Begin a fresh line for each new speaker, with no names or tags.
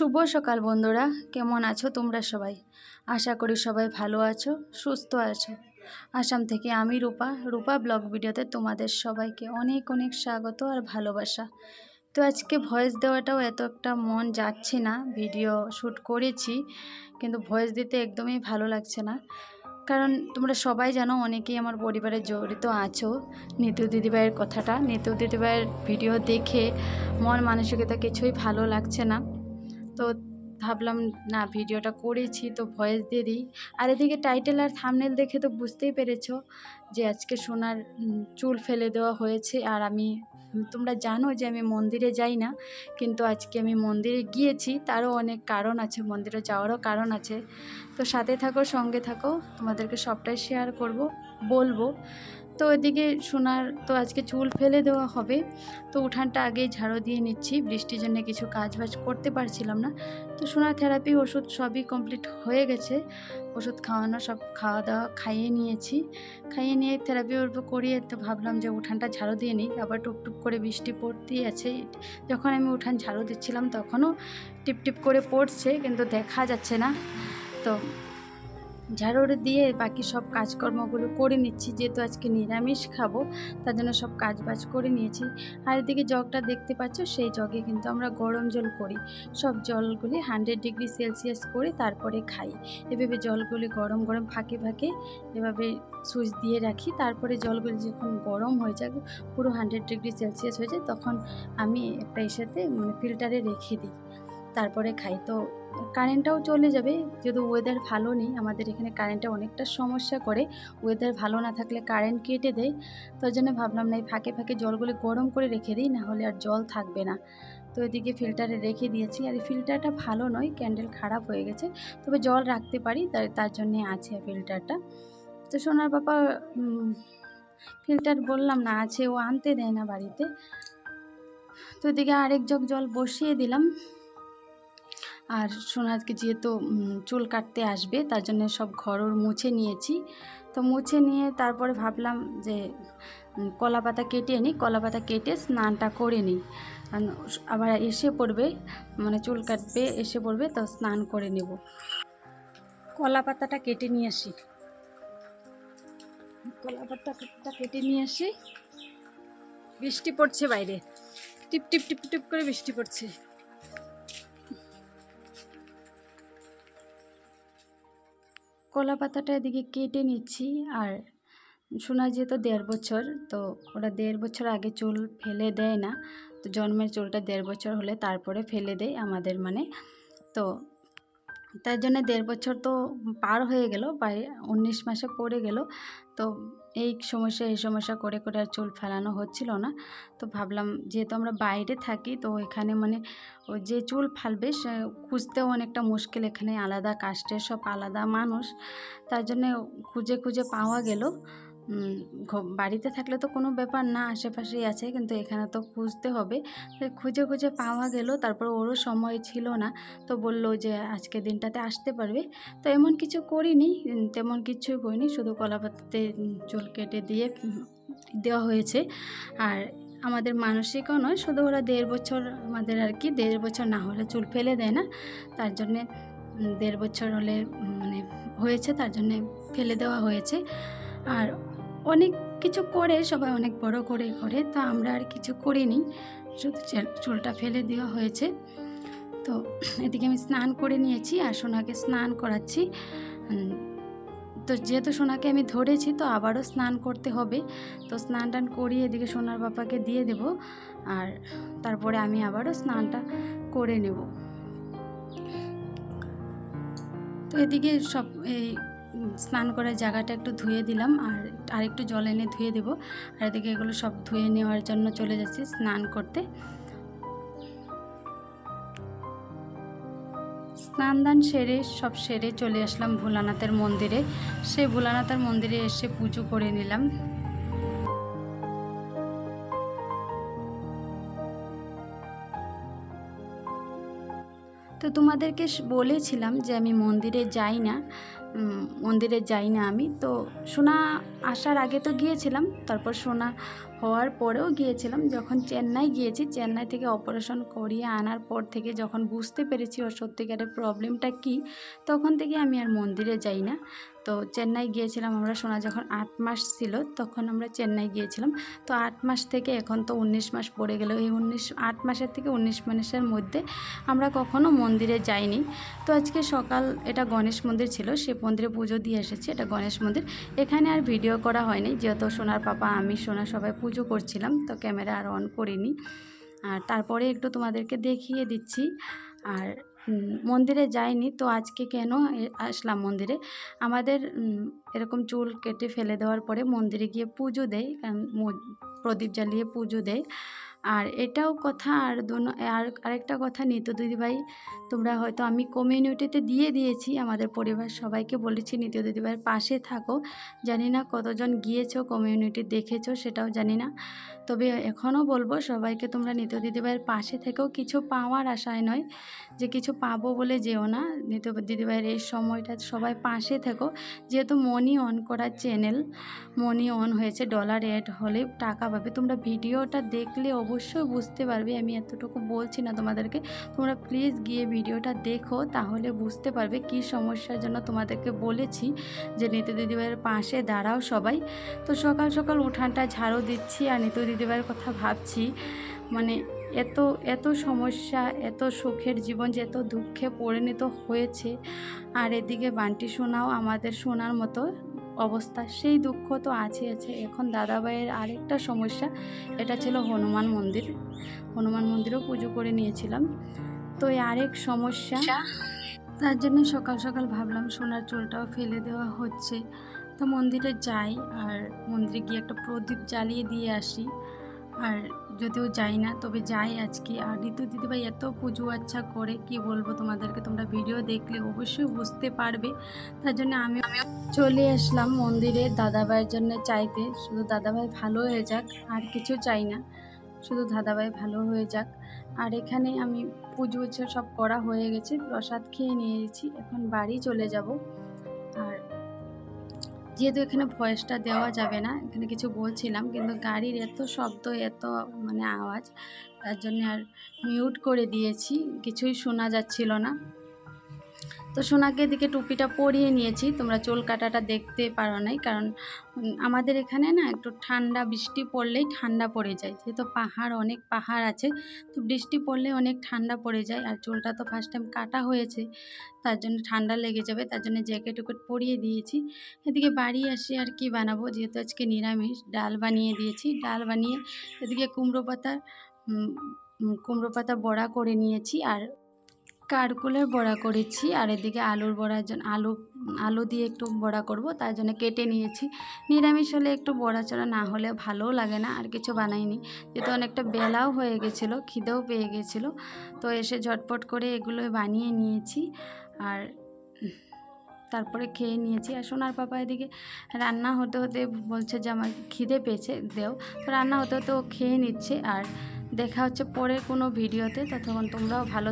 শুভ সকাল বন্ধুরা, কেমন আছো তোমরা সবাই? আশা করি সবাই ভালো আছো, সুস্থ আছো। আসাম থেকে আমি রূপা রূপা ব্লগ ভিডিওতে তোমাদের সবাইকে অনেক অনেক স্বাগত আর ভালোবাসা। তো আজকে ভয়েস দেওয়াটাও এত একটা মন যাচ্ছে না, ভিডিও শ্যুট করেছি, কিন্তু ভয়েস দিতে একদমই ভালো লাগছে না। কারণ তোমরা সবাই জানো, অনেকেই আমার পরিবারে জড়িত আছো। নিতু দিদিভাইয়ের কথাটা, নিতু দিদিভাইয়ের ভিডিও দেখে মন মানসিকতা কিছুই ভালো লাগছে না। তো ভাবলাম, না, ভিডিওটা করেছি তো ভয়েস দিয়ে দিই। আর এদিকে টাইটেল আর থামনেল দেখে তো বুঝতেই পেরেছ যে আজকে সোনার চুল ফেলে দেওয়া হয়েছে। আর আমি তোমরা জানো যে আমি মন্দিরে যাই না, কিন্তু আজকে আমি মন্দিরে গিয়েছি। তারও অনেক কারণ আছে, মন্দিরে যাওয়ারও কারণ আছে। তো সাথে থাকো, সঙ্গে থাকো। তোমাদেরকে সবটাই শেয়ার করব, বলব। তো এদিকে সোনার তো আজকে চুল ফেলে দেওয়া হবে। তো উঠানটা আগেই ঝাড়ু দিয়ে নিচ্ছি। বৃষ্টির জন্য কিছু কাজ বাজ করতে পারছিলাম না। তো সোনার থেরাপি ওষুধ সবই কমপ্লিট হয়ে গেছে। ওষুধ খাওয়ানো, সব খাওয়া দাওয়া খাইয়ে নিয়েছি। খাইয়ে নিয়ে থেরাপি ওর করিয়ে তো ভাবলাম যে উঠানটা ঝাড়ু দিয়ে নিই। আবার টুকটুক করে বৃষ্টি পড়তেই আছে। যখন আমি উঠান ঝাড়ু দিচ্ছিলাম তখনও টিপ টিপ করে পড়ছে, কিন্তু দেখা যাচ্ছে না। তো ঝাড়ুর দিয়ে বাকি সব কাজকর্মগুলো করে নিচ্ছি। যেহেতু আজকে নিরামিষ খাব, তার জন্য সব কাজ বাজ করে নিয়েছি। আর এদিকে জগটা দেখতে পাচ্ছ, সেই জগে কিন্তু আমরা গরম জল করি। সব জলগুলি হান্ড্রেড ডিগ্রি সেলসিয়াস করে তারপরে খাই। এভাবে জলগুলি গরম গরম ফাঁকে ফাঁকে এভাবে সুইচ দিয়ে রাখি। তারপরে জলগুলি যখন গরম হয়ে যায় পুরো হান্ড্রেড ডিগ্রি সেলসিয়াস হয়ে যায়, তখন আমি একটা ইসেতে মানে ফিল্টারে রেখে দিই। তারপরে খাই। তো কারেন্টটাও চলে যাবে যেহেতু ওয়েদার ভালো নেই, আমাদের এখানে কারেন্টটা অনেকটা সমস্যা করে। ওয়েদার ভালো না থাকলে কারেন্ট কেটে দেয়। তার জন্য ভাবলাম না, এই ফাঁকে ফাঁকে জলগুলো গরম করে রেখে দিই, না হলে আর জল থাকবে না। তো এদিকে ফিল্টারে রেখে দিয়েছি। আর এই ফিল্টারটা ভালো নয় ক্যান্ডেল খারাপ হয়ে গেছে। তবে জল রাখতে পারি, তাই, তার জন্যে আছে ফিল্টারটা তো সোনার বাবা ফিল্টার বললাম না, আছে, ও আনতে দেয় না বাড়িতে। তো এদিকে আরেক জগ জল বসিয়ে দিলাম। আর সোনাকে যেহেতু চুল কাটতে আসবে, তার জন্য সব ঘরর মুছে নিয়েছি। তো মুছে নিয়ে তারপরে ভাবলাম যে কলা পাতা কেটে নিই কলা পাতা কেটে স্নানটা করে নিই। আবার এসে পড়বে মানে চুল কাটবে, এসে পড়বে, তো স্নান করে নেব। কলা পাতাটা কেটে নিয়ে আসি। কলা পাতাটা কেটে নিয়ে আসি। বৃষ্টি পড়ছে বাইরে। টিপ টিপ টিপ টিপ করে বৃষ্টি পড়ছে। কলা পাতাটা এদিকে কেটে নিচ্ছি আর শোনা যেত দেড় বছর, তো ওরা দেড় বছর আগে চুল ফেলে দেয় না, তো জন্মের চুলটা দেড় বছর হলে তারপরে ফেলে দেয় আমাদের মানে। তো তার জন্য দেড় বছর তো পার হয়ে গেল, প্রায় উনিশ মাসে পড়ে গেল, তো এই সমস্যা এই সমস্যা করে করে আর চুল ফেলানো হচ্ছিল না। তো ভাবলাম যেহেতু আমরা বাইরে থাকি, তো এখানে মানে যে চুল ফেলবে, সে খুঁজতেও অনেকটা মুশকিল। এখানে আলাদা, কাস্টের সব আলাদা মানুষ। তার জন্য খুঁজে খুঁজে পাওয়া গেল। বাড়িতে থাকলে তো কোনো ব্যাপার না, আশেপাশেই আছে, কিন্তু এখানে তো খুঁজতে হবে। খুঁজে খুঁজে পাওয়া গেল, তারপর ওরও সময় ছিল না। তো বলল যে, আজকে দিনটাতে আসতে পারবে। তো এমন কিছু করিনি তেমন কিছুই করিনি, শুধু কলাপাতাতে চুল কেটে দিয়ে দেওয়া হয়েছে। আর আমাদের মানসিকও নয়, শুধু ওরা দেড় বছর, আমাদের আর কি, দেড় বছর না হলে চুল ফেলে দেয় না। তার জন্যে দেড় বছর হলে মানে হয়েছে, তার জন্যে ফেলে দেওয়া হয়েছে। আর অনেক কিছু করে, সবাই অনেক বড় করে করে, তো আমরা আর কিছু করিনি। শুধু চুলটা ফেলে দেওয়া হয়েছে। তো এদিকে আমি স্নান করে নিয়েছি আর সোনাকে স্নান করাচ্ছি। তো যেহেতু সোনাকে আমি ধরেছি, তো আবারও স্নান করতে হবে। তো স্নান টান করিয়ে এদিকে সোনার বাবাকে দিয়ে দেব আর তারপরে আমি আবারও স্নানটা করে নেব। তো এদিকে সব এই স্নান করার জায়গাটা একটু ধুয়ে দিলাম আর আরেকটু জল এনে ধুয়ে দেবো। আর এদিকে এগুলো সব ধুয়ে নেওয়ার জন্য চলে যাচ্ছি স্নান করতে। স্নান দান সেরে সব সেরে চলে আসলাম ভোলানাথের মন্দিরে। সেই ভোলানাথের মন্দিরে এসে পুজো করে নিলাম। তোমাদেরকে বলেছিলাম যে আমি মন্দিরে যাই না মন্দিরে যাই না আমি। তো সোনা আসার আগে তো গিয়েছিলাম, তারপর সোনা হওয়ার পরেও গিয়েছিলাম। যখন চেন্নাই গিয়েছি, চেন্নাই থেকে অপারেশন করিয়ে আনার পর থেকে যখন বুঝতে পেরেছি ওর সত্যিকারের প্রবলেমটা কি, তখন থেকে আমি আর মন্দিরে যাই না। তো চেন্নাই গিয়েছিলাম আমরা, সোনা যখন আট মাস ছিল তখন আমরা চেন্নাই গিয়েছিলাম। তো আট মাস থেকে এখন তো উনিশ মাস পড়ে গেল। এই উনিশ, আট মাসের থেকে উনিশ মাসের মধ্যে আমরা কখনো মন্দিরে যাইনি। তো আজকে সকাল এটা গণেশ মন্দির ছিল সে মন্দিরে পুজো দিয়ে এসেছি, এটা গণেশ মন্দির। এখানে আর ভিডিও করা হয়নি, যেহেতু সোনার পাপা, আমি, সোনা সবাই পুজো করছিলাম, তো ক্যামেরা আর অন করিনি। আর তারপরে একটু তোমাদেরকে দেখিয়ে দিচ্ছি। আর মন্দিরে যাইনি, তো আজকে কেন আসলাম মন্দিরে? আমাদের এরকম চুল কেটে ফেলে দেওয়ার পরে মন্দিরে গিয়ে পুজো দেয় কারণ প্রদীপ জ্বালিয়ে পুজো দেয় আর এটাও কথা আর দোনো, আর আরেকটা কথা নিত দিদিভাই, তোমরা হয়তো আমি কমিউনিটিতে দিয়ে দিয়েছি, আমাদের পরিবার সবাইকে বলেছি নিত্য দিদিভাইয়ের পাশে থাকো। জানি না কতজন গিয়েছো কমিউনিটি দেখেছ, সেটাও জানি না। তবে এখনও বলব, সবাইকে তোমরা নিত্য দিদিভাইয়ের পাশে থেকেও কিছু পাওয়ার আশায় নয় যে কিছু পাবো বলে যেও না। নিত্য দিদিভাইয়ের এই সময়টা সবাই পাশে থেকো। যেহেতু মনি অন করা চ্যানেল মনি অন হয়েছে ডলার এড হলে টাকা পাবে। তোমরা ভিডিওটা দেখলে অবশ্যই বুঝতে পারবে, আমি এতটুকু বলছি না তোমাদেরকে। তোমরা প্লিজ গিয়ে ভিডিওটা দেখো, তাহলে বুঝতে পারবে কি সমস্যার জন্য তোমাদেরকে বলেছি যে নিতু দিদিভাইয়ের পাশে দাঁড়াও সবাই। তো সকাল সকাল উঠানটা ঝাড়ু দিচ্ছি আর নিতু দিদিভাইয়ের কথা ভাবছি। মানে এত এত সমস্যা, এত সুখের জীবন যে এত দুঃখে পরিণত হয়েছে। আর এদিকে বান্টি শোনাও আমাদের শোনার মতো অবস্থা সেই দুঃখ তো আছে আছে। এখন দাদাভাইয়ের আরেকটা সমস্যা এটা ছিল হনুমান মন্দির। হনুমান মন্দিরেও পুজো করে নিয়েছিলাম। তো এই আরেক সমস্যা তার জন্য সকাল সকাল ভাবলাম সোনার চুলটাও ফেলে দেওয়া হচ্ছে। তো মন্দিরে যাই আর মন্দিরে গিয়ে একটা প্রদীপ জ্বালিয়ে দিয়ে আসি। আর যদিও যাই না তবে যাই আজকে। আর ঋতু দিদিভাই এত পুজো আচ্ছা করে কি বলব তোমাদেরকে? তোমরা ভিডিও দেখলে অবশ্যই বুঝতে পারবে। তার জন্য আমি আমিও চলে আসলাম মন্দিরে দাদাভাইয়ের জন্য চাইতে। শুধু দাদাভাই ভালো হয়ে যাক, আর কিছু চাই না। শুধু দাদাভাই ভালো হয়ে যাক। আর এখানে আমি পুজো সব করা হয়ে গেছে, প্রসাদ খেয়ে নিয়েছি। এখন বাড়ি চলে যাব। আর যেহেতু এখানে ভয়েসটা দেওয়া যাবে না, এখানে কিছু বলছিলাম, কিন্তু গাড়ির এত শব্দ, এত মানে আওয়াজ, তার জন্য আর মিউট করে দিয়েছি। কিছুই শোনা যাচ্ছিল না। তো সোনাকে এদিকে টুপিটা পরিয়ে নিয়েছি। তোমরা চুল কাটাটা দেখতে পারো নাই, কারণ আমাদের এখানে না একটু ঠান্ডা বৃষ্টি পড়লেই ঠান্ডা পড়ে যায়। যেহেতু পাহাড়, অনেক পাহাড় আছে, তো বৃষ্টি পড়লে অনেক ঠান্ডা পড়ে যায়, আর চুলটা তো ফার্স্ট টাইম কাটা হয়েছে, তার জন্য ঠান্ডা লেগে যাবে, তার জন্য জ্যাকেট উকেট পরিয়ে দিয়েছি। এদিকে বাড়ি আসি আর কি বানাবো, যেহেতু আজকে নিরামিষ, ডাল বানিয়ে দিয়েছি। ডাল বানিয়ে এদিকে কুমড়ো পাতা কুমড়ো পাতা বড়া করে নিয়েছি, আর কারকুলের বড়া করেছি আর এদিকে আলুর বড়ার জন্য আলু আলু দিয়ে একটু বড়া করব তার জন্য কেটে নিয়েছি। নিরামিষ হলে একটু বড়া চড়া না হলে ভালোও লাগে না, আর কিছু বানাইনি। যেহেতু অনেকটা বেলাও হয়ে গেছিল, খিদেও পেয়ে গেছিল, তো এসে ঝটপট করে এগুলো বানিয়ে নিয়েছি আর তারপরে খেয়ে নিয়েছি। আর সোনার পাপা এদিকে রান্না হতে হতে বলছে যে, আমার খিদে পেয়েছে, দেও। তো রান্না হতে হতে ও খেয়ে নিচ্ছে, আর দেখা হচ্ছে পরের কোনো ভিডিওতে, ততক্ষণ তোমরাও ভালো